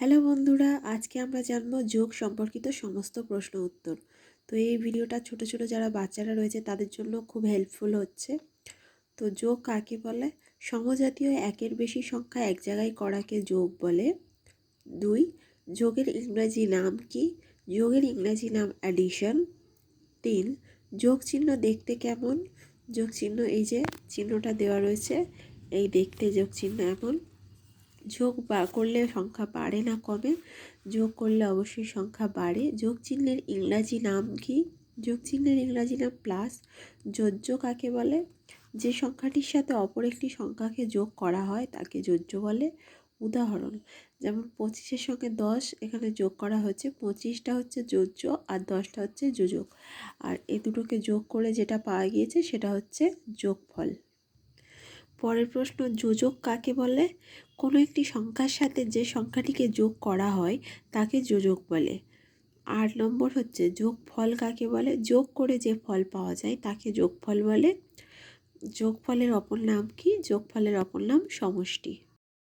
Hello বন্ধুরা, আজকে আমরা জানব যোগ সম্পর্কিত সমস্ত প্রশ্ন উত্তর। তো এই ভিডিওটা ছোট ছোট যারা বাচ্চারা রয়েছে তাদের জন্য খুব হেল্পফুল হচ্ছে। তো যোগ কাকে বলে? সমজাতীয় একের বেশি সংখ্যা এক জায়গায় করাকে যোগ বলে। দুই, যোগের ইংরাজি নাম কি? যোগের ইংরাজি নাম অ্যাডিশন তিন, যোগ চিহ্ন দেখতে কেমন? যোগ চিহ্ন এই যে, চিহ্নটা দেওয়া রয়েছে, এই দেখতে যোগ চিহ্ন এমন। যোগ বা করলে সংখ্যা বাড়ে না কমে যোগ করলে অবশ্যই সংখ্যা বাড়ে। যোগ চিহ্নের ইংরাজি নাম কি? যোগ চিহ্নের ইংরাজি নাম প্লাস। যোজ্য কাকে বলে? যে সংখ্যাটির সাথে অপর একটি সংখ্যাকে যোগ করা হয় তাকে যোজ্য বলে। উদাহরণ, যেমন পঁচিশের সঙ্গে দশ, এখানে যোগ করা হচ্ছে পঁচিশটা হচ্ছে যোজ্য আর দশটা হচ্ছে যোজক। আর এ দুটোকে যোগ করে যেটা পাওয়া গিয়েছে সেটা হচ্ছে যোগফল। পরের প্রশ্ন, যোজক কাকে বলে? কোনো একটি সংখ্যার সাথে যে সংখ্যাটিকে যোগ করা হয়, তাকে যোজক বলে। আট নম্বর হচ্ছে যোগ ফল কাকে বলে? যোগ করে যে ফল পাওয়া যায়, তাকে যোগফল বলে। যোগফলের অপর নাম কি? যোগফলের অপর নাম সমষ্টি।